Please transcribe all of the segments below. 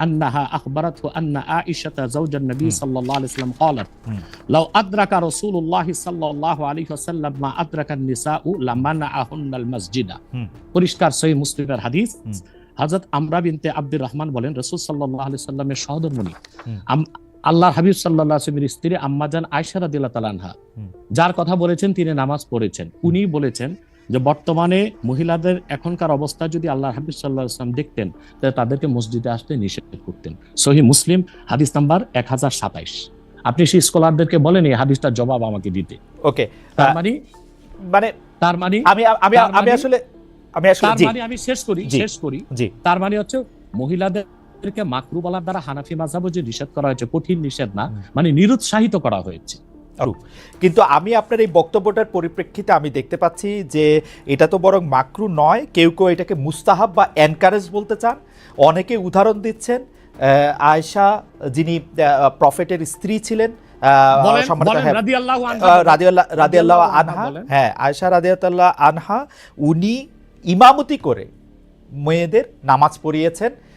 أنها أخبرته أن عائشة زوج النبي مم. صلى الله عليه وسلم قالت مم. لو أدرك رسول الله صلى الله عليه وسلم ما أدرك النساء لمنعهن المسجد হুম পরিষ্কার সহি মুসলিমের হাদিস হুম। হযরত আমরা বিনতে আব্দুর রহমান বলেন রাসূল সাল্লাল্লাহু আলাইহি সাল্লামের সহধর্মণী হুম। আম- আল্লাহর হাবিব সাল্লাল্লাহু আলাইহি ওয়াসাল্লামের স্ত্রী আম্মাজান আয়েশা রাদিয়াল্লাহু তাআলা আনহা হুম। যার কথা বলেছেন তিনি নামাজ পড়েছেন উনি বলেছেন যে বর্তমানে মহিলাদের এখনকার অবস্থা যদি আল্লাহ হাবিব সাল্লাহ আসলাম দেখতেন তাহলে তাদেরকে মসজিদে আসতে নিষেধ করতেন। সহি মুসলিম হাদিস নাম্বার এক হাজার সাতাইশ। আপনি সেই স্কলারদেরকে বলেন এই হাদিসটার জবাব আমাকে দিতে। ওকে তার মানে মানে তার মানে আমি আমি আমি মানে- আসলে আমি আসলে তার মানে আমি শেষ করি শেষ করি। জি। তার মানে হচ্ছে মহিলাদেরকে মাকরু বলার দ্বারা হানাফি মাঝাবও যে নিষেধ করা হয়েছে কঠিন নিষেধ না মানে নিরুৎসাহিত করা হয়েছে। কিন্তু আমি আপনার এই বক্তব্যটার পরিপ্রেক্ষিতে আমি দেখতে পাচ্ছি যে এটা তো বরং মাকরু নয় কেউ কেউ এটাকে মুস্তাহাব বা এনকারেজ বলতে চান। অনেকে উদাহরণ দিচ্ছেন আয়েশা যিনি প্রফেটের স্ত্রী ছিলেন আনহা। হ্যাঁ আয়েশা রাদিয়াল্লাহ আনহা উনি ইমামতি করে মেয়েদের নামাজ পড়িয়েছেন।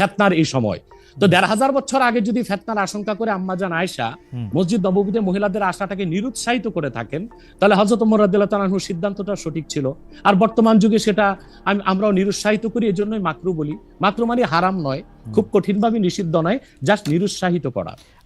ফেতনার এই সময়। তো দেড় হাজার বছর আগে যদি ফেতনার আশঙ্কা করে আম্মাজান আয়সা মসজিদ নববীতে মহিলাদের আশাটাকে নিরুৎসাহিত করে থাকেন তাহলে হজরত ওমর রাদিয়াল্লাহু তাআলার সিদ্ধান্তটা সঠিক ছিল। আর বর্তমান যুগে সেটা আমি আমরাও নিরুৎসাহিত করি এই জন্যই মাকরু বলি। মাকরু মানে হারাম নয় খুব কঠিনভাবে নিষিদ্ধ নয় জাস্ট নিরুৎসাহিত করা।